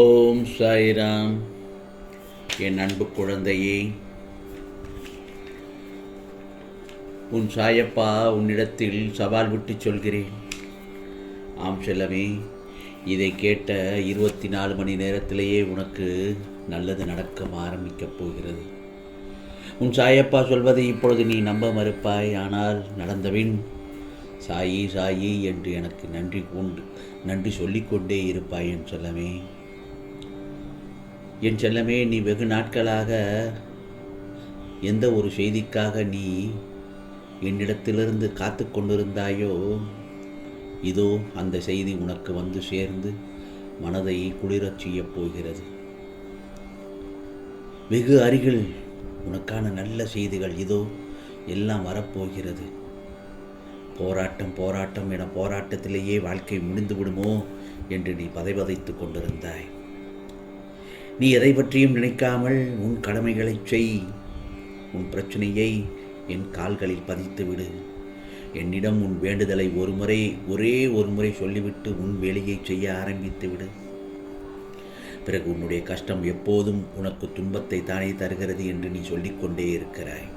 ஓம் சாய்ராம். என் அன்பு குழந்தையே உன் சாயப்பா உன்னிடத்தில் சவால் விட்டு சொல்கிறேன். ஆம் செல்லமே இதை கேட்ட இருபத்தி நாலு மணி நேரத்திலேயே உனக்கு நல்லது நடக்க ஆரம்பிக்கப் போகிறது. உன் சாயப்பா சொல்வதை இப்பொழுது நீ நம்ப மறுப்பாய் ஆனால் நடந்தபின் சாயி சாயி என்று எனக்கு நன்றி கொண்டு நன்றி சொல்லிக்கொண்டே இருப்பாய் என் செல்லமே. என் செல்லமே நீ வெகு நாட்களாக எந்த ஒரு செய்திக்காக நீ என்னிடத்திலிருந்து காத்து கொண்டிருந்தாயோ இதோ அந்த செய்தி உனக்கு வந்து சேர்ந்து மனதை குளிரச் செய்யப் போகிறது. வெகு அருகில் உனக்கான நல்ல செய்திகள் இதோ எல்லாம் வரப்போகிறது. போராட்டம் போராட்டம் என போராட்டத்திலேயே வாழ்க்கை முடிந்து விடுமோ என்று நீ பதைபதைத்து கொண்டிருந்தாய். நீ எதை பற்றியும் நினைக்காமல் உன் கடமைகளை செய். உன் பிரச்சனையை என் கால்களில் பதித்து விடு. என்னிடம் உன் வேண்டுதலை ஒரு முறை ஒரே ஒரு முறை சொல்லிவிட்டு உன் வேலையை செய்ய ஆரம்பித்து விடு. பிறகு உன்னுடைய கஷ்டம் எப்போதும் உனக்கு துன்பத்தை தானே தருகிறது என்று நீ சொல்லிக்கொண்டே இருக்கிறாய்.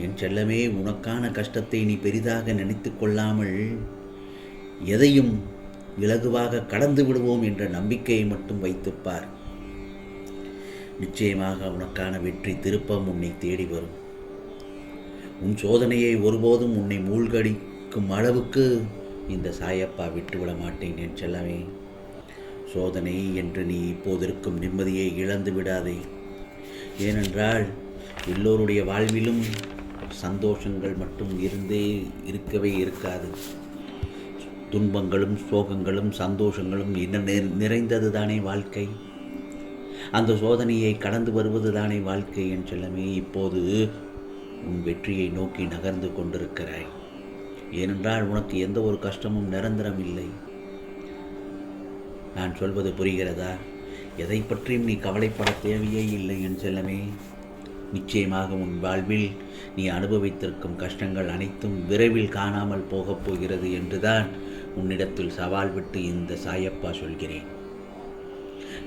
என் செல்லமே உனக்கான கஷ்டத்தை நீ பெரிதாக நினைத்து கொள்ளாமல் எதையும் இலகுவாக கடந்து விடுவோம் என்ற நம்பிக்கையை மட்டும் வைத்துப்பார். நிச்சயமாக உனக்கான வெற்றி திருப்பம் உன்னை தேடி வரும். உன் சோதனையை ஒருபோதும் உன்னை மூழ்கடிக்கும் அளவுக்கு இந்த சாயப்பா விட்டுவிட மாட்டேன் என் செல்லமே. சோதனை என்று நீ இப்போது இருக்கும் நிம்மதியை இழந்து விடாதே. ஏனென்றால் எல்லோருடைய வாழ்விலும் சந்தோஷங்கள் மட்டும் இருந்தே இருக்கவே இருக்காது. துன்பங்களும் சோகங்களும் சந்தோஷங்களும் இன்னும் நிறைந்தது தானே வாழ்க்கை? அந்த சோதனையை கடந்து வருவது தானே வாழ்க்கை என் செல்லமே. இப்போது உன் வெற்றியை நோக்கி நகர்ந்து கொண்டிருக்கிறாய். ஏனென்றால் உனக்கு எந்த ஒரு கஷ்டமும் நிரந்தரம் இல்லை நான் சொல்வது புரிகிறதா? எதை பற்றியும் நீ கவலைப்பட தேவையே இல்லை என் செல்லமே. நிச்சயமாக உன் வாழ்வில் நீ அனுபவித்திருக்கும் கஷ்டங்கள் அனைத்தும் விரைவில் காணாமல் போகப் போகிறது என்றுதான் உன்னிடத்தில் சவால் விட்டு இந்த சாயப்பா சொல்கிறேன்.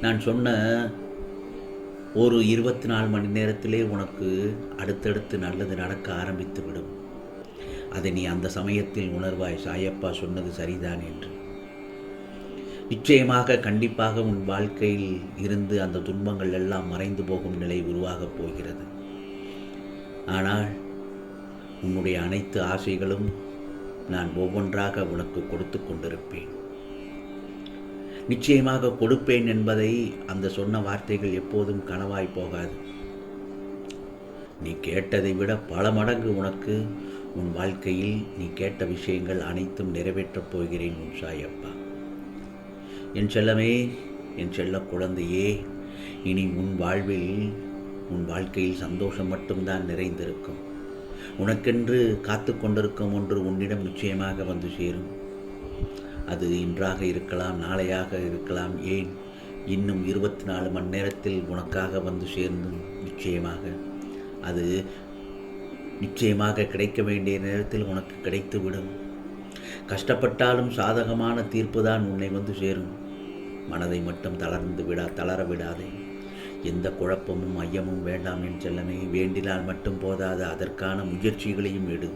நான் சொன்ன ஒரு இருபத்தி நாலு மணி நேரத்திலே உனக்கு அடுத்தடுத்து நல்லது நடக்க ஆரம்பித்து விடும். அதை நீ அந்த சமயத்தில் உணர்வாய் சாயப்பா சொன்னது சரிதான் என்று. நிச்சயமாக கண்டிப்பாக உன் வாழ்க்கையில் இருந்து அந்த துன்பங்கள் எல்லாம் மறைந்து போகும் நிலை உருவாகப் போகிறது. ஆனால் உன்னுடைய அனைத்து ஆசைகளும் நான் ஒவ்வொன்றாக உனக்கு கொடுத்து கொண்டிருப்பேன். நிச்சயமாக கொடுப்பேன் என்பதை அந்த சொன்ன வார்த்தைகள் எப்போதும் கனவாய் போகாது. நீ கேட்டதை விட பல மடங்கு உனக்கு உன் வாழ்க்கையில் நீ கேட்ட விஷயங்கள் அனைத்தும் நிறைவேற்றப் போகிறேன் உன் சாயப்பா என் செல்லமே என் செல்ல குழந்தையே இனி உன் வாழ்வில் உன் வாழ்க்கையில் சந்தோஷம் மட்டும்தான் நிறைந்திருக்கும். உனக்கென்று காத்து கொண்டிருக்கும் ஒன்று உன்னிடம் நிச்சயமாக வந்து சேரும். அது இன்றாக இருக்கலாம் நாளையாக இருக்கலாம் ஏன்? இன்னும் இருபத்தி நாலு மணி நேரத்தில் உனக்காக வந்து சேர்ந்தும் நிச்சயமாக. அது நிச்சயமாக கிடைக்க வேண்டிய நேரத்தில் உனக்கு கிடைத்துவிடும். கஷ்டப்பட்டாலும் சாதகமான தீர்ப்பு தான் உன்னை வந்து சேரும். மனதை மட்டும் தளர்ந்து விடா தளர விடாதே. எந்த குழப்பமும் ஐயமும் வேண்டாம் என் செல்லமே வேண்டினால் மட்டும் போதாது அதற்கான முயற்சிகளையும் எடு.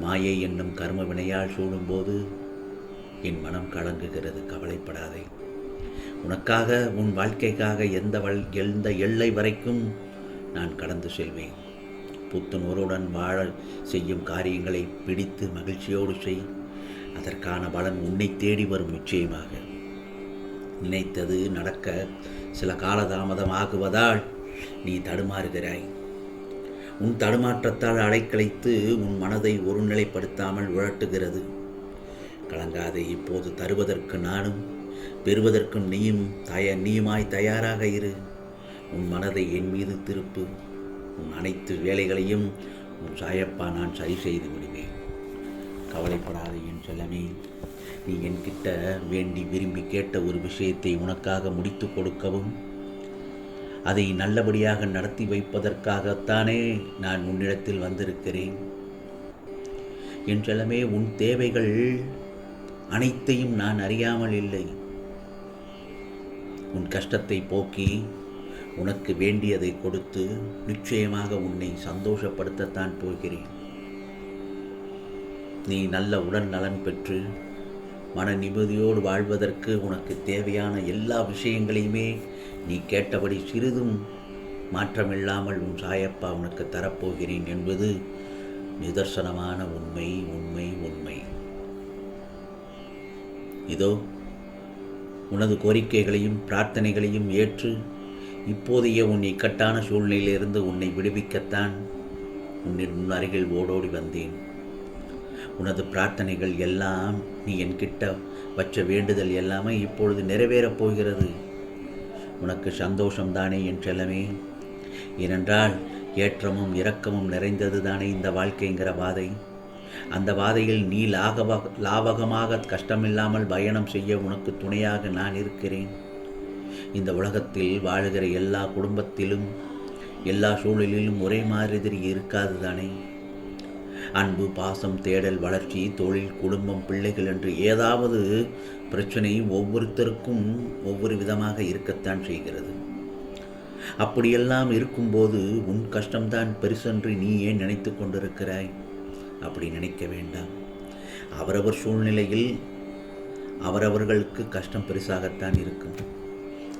மாயை என்னும் கர்ம வினையால் சூடும்போது என் மனம் கலங்குகிறது கவலைப்படாதே. உனக்காக உன் வாழ்க்கைக்காக எந்த வல் எந்த எல்லை வரைக்கும் நான் கடந்து செல்வேன். புத்துணர்வுடன் வாழ செய்யும் காரியங்களை பிடித்து மகிழ்ச்சியோடு செய். அதற்கான பலன் உன்னை தேடி வரும் நிச்சயமாக. நினைத்தது நடக்க சில காலதாமதம் ஆகுவதால் நீ தடுமாறுகிறாய். உன் தடுமாற்றத்தால் அலைக்கழித்து உன் மனதை ஒருநிலைப்படுத்தாமல் உழட்டுகிறது. கலங்காதே இப்போது தருவதற்கு நானும் பெறுவதற்கும் நீயும் தய நீயுமாய் தயாராக இரு. உன் மனதை என் மீது திருப்பு. உன் அனைத்து வேலைகளையும் உன் சாயப்பா நான் சரி செய்து விடுவேன் கவலைப்படாதே என் செல்லமே. நீ என்கிட்ட வேண்டி விரும்பி கேட்ட ஒரு விஷயத்தை உனக்காக முடித்து கொடுக்கவும் அதை நல்லபடியாக நடத்தி வைப்பதற்காகத்தானே நான் உன்னிடத்தில் வந்திருக்கிறேன். என்றெல்லாமே உன் தேவைகள் அனைத்தையும் நான் அறியாமல் இல்லை. உன் கஷ்டத்தை போக்கி உனக்கு வேண்டியதை கொடுத்து நிச்சயமாக உன்னை சந்தோஷப்படுத்தத்தான் போகிறேன். நீ நல்ல உடல் நலன் பெற்று மன நிம்மதியோடு வாழ்வதற்கு உனக்கு தேவையான எல்லா விஷயங்களையுமே நீ கேட்டபடி சிறிதும் மாற்றமில்லாமல் உன் சாயப்பா உனக்கு தரப்போகிறேன் என்பது நிதர்சனமான உண்மை உண்மை உண்மை. இதோ உனது கோரிக்கைகளையும் பிரார்த்தனைகளையும் ஏற்று இப்போதைய உன் இக்கட்டான சூழ்நிலையிலிருந்து உன்னை விடுவிக்கத்தான் உன்னின் முன் அருகில் ஓடோடி வந்தேன். உனது பிரார்த்தனைகள் எல்லாம் நீ என்கிட்ட வச்ச வேண்டுதல் எல்லாமே இப்பொழுது நிறைவேறப் போகிறது. உனக்கு சந்தோஷம்தானே என் செல்லமே? ஏனென்றால் ஏற்றமும் இரக்கமும் நிறைந்தது தானே இந்த வாழ்க்கைங்கிற பாதை அந்த பாதையில் நீ லாகவ லாபகமாக கஷ்டமில்லாமல் பயணம் செய்ய உனக்கு துணையாக நான் இருக்கிறேன். இந்த உலகத்தில் வாழுகிற எல்லா குடும்பத்திலும் எல்லா சூழலிலும் ஒரே மாதிரி இருக்காது தானே அன்பு பாசம் தேடல் வளர்ச்சி தொழில் குடும்பம் பிள்ளைகள் என்று ஏதாவது பிரச்சனை ஒவ்வொருத்தருக்கும் ஒவ்வொரு விதமாக இருக்கத்தான் செய்கிறது. அப்படியெல்லாம் இருக்கும்போது உன் கஷ்டம்தான் பெருசென்று நீ ஏன் நினைத்து கொண்டிருக்கிறாய்? அப்படி நினைக்க வேண்டாம். அவரவர் சூழ்நிலையில் அவரவர்களுக்கு கஷ்டம் பெருசாகத்தான் இருக்கும்.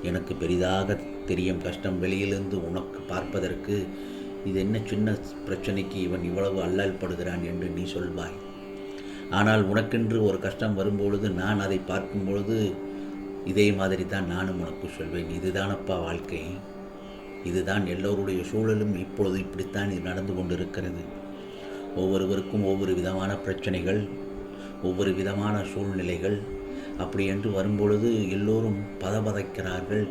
எனக்கு பெரிதாக தெரியும் கஷ்டம் வெளியிலிருந்து உனக்கு பார்ப்பதற்கு இது என்ன சின்ன பிரச்சனைக்கு இவன் இவ்வளவு அல்லால் படுகிறான் என்று நீ சொல்வாய். ஆனால் உனக்கென்று ஒரு கஷ்டம் வரும்பொழுது நான் அதை பார்க்கும் பொழுது இதே மாதிரி தான் நானும் உனக்கு சொல்வேன். இதுதானப்பா வாழ்க்கை. இதுதான் எல்லோருடைய சூழலும் இப்பொழுது இப்படித்தான் இது நடந்து கொண்டிருக்கிறது. ஒவ்வொருவருக்கும் ஒவ்வொரு விதமான பிரச்சனைகள் ஒவ்வொரு விதமான சூழ்நிலைகள். அப்படி என்று வரும்பொழுது எல்லோரும் பதபதைக்கிறார்கள்.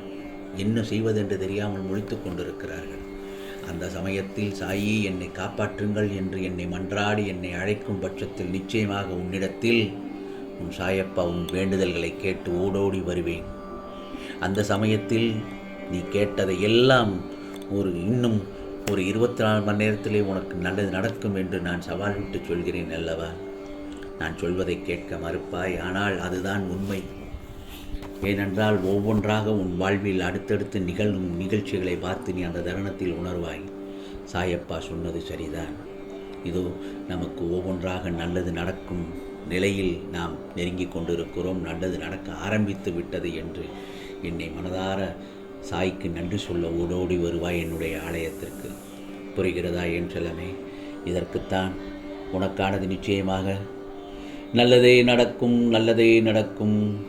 என்ன செய்வதென்று தெரியாமல் முழித்து கொண்டிருக்கிறார்கள். அந்த சமயத்தில் சாயி என்னை காப்பாற்றுங்கள் என்று என்னை மன்றாடி என்னை அழைக்கும் பட்சத்தில் நிச்சயமாக உன்னிடத்தில் உன் சாயப்பா உன் வேண்டுதல்களை கேட்டு ஓடோடி வருவேன். அந்த சமயத்தில் நீ கேட்டதை எல்லாம் ஒரு இன்னும் ஒரு இருபத்தி நாலு மணி நேரத்திலே உனக்கு நல்லது நடக்கும் என்று நான் சவால் விட்டு சொல்கிறேன் அல்லவா? நான் சொல்வதை கேட்க மறுப்பாய் ஆனால் அதுதான் உண்மை. ஏனென்றால் ஒவ்வொன்றாக உன் வாழ்வில் அடுத்தடுத்து நிகழும் நிகழ்ச்சிகளை பார்த்து நீ அந்த தருணத்தில் உணர்வாய். சாயப்பா சொன்னது சரிதான். இதோ நமக்கு ஒவ்வொன்றாக நல்லது நடக்கும் நிலையில் நாம் நெருங்கி கொண்டிருக்கிறோம். நல்லது நடக்க ஆரம்பித்து விட்டது என்று என்னை மனதார சாய்க்கு நன்றி சொல்ல ஓடோடி வருவாய் என்னுடைய ஆலயத்திற்கு. புரிகிறதா என் செல்லமே? இதற்குத்தான் உனக்கானது நிச்சயமாக. நல்லதே நடக்கும் நல்லதே நடக்கும்.